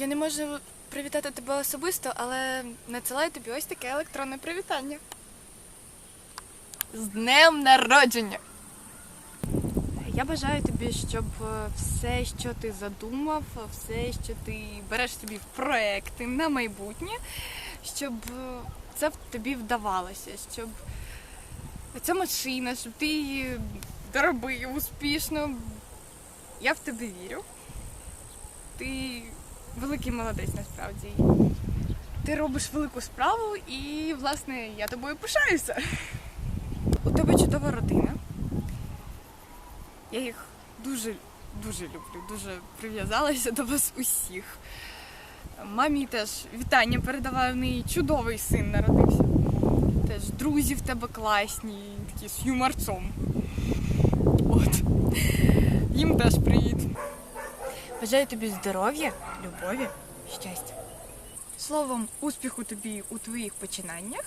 Я не можу привітати тебе особисто, але надсилаю тобі ось таке електронне привітання. З днем народження! Я бажаю тобі, щоб е, все, що ти задумав, все, що ти береш собі в проекти на майбутнє, щоб е, це тобі вдавалося, щоб ця машина, щоб ти її доробив успішно. Я в тебе вірю. Ти великий молодець насправді. Ти робиш велику справу і, власне, я тобою пишаюся. У тебе чудова родина. Я їх дуже, дуже люблю, дуже прив'язалася до вас усіх. Мамі теж вітання передаваю, в неї чудовий син народився. Теж друзі в тебе класні, такі з юморцом. От. Їм теж привіт. Бажаю тобі здоров'я, любові, щастя. Словом, успіху тобі у твоїх починаннях.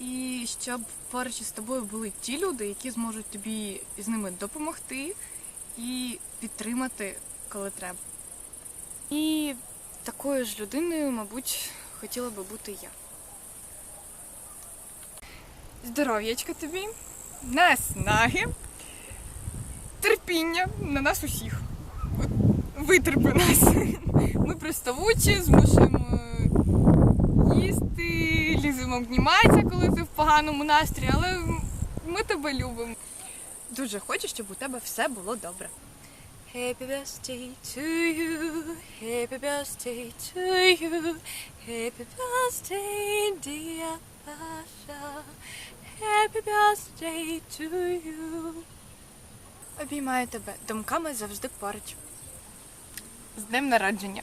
І щоб поруч із тобою були ті люди, які зможуть тобі з ними допомогти і підтримати, коли треба. І такою ж людиною, мабуть, хотіла би бути я. Здоров'ячка тобі, наснаги, терпіння на нас усіх. Витерпи нас. Ми приставучі, змушуємо їсти, ліземо обніматися, коли ти в поганому настрої, але ми тебе любимо. Дуже хочу, щоб у тебе все було добре. Happy birthday to you, happy birthday to you, happy birthday dear Pasha, happy birthday to you. Обіймаю тебе, думками завжди поруч. З днем народження.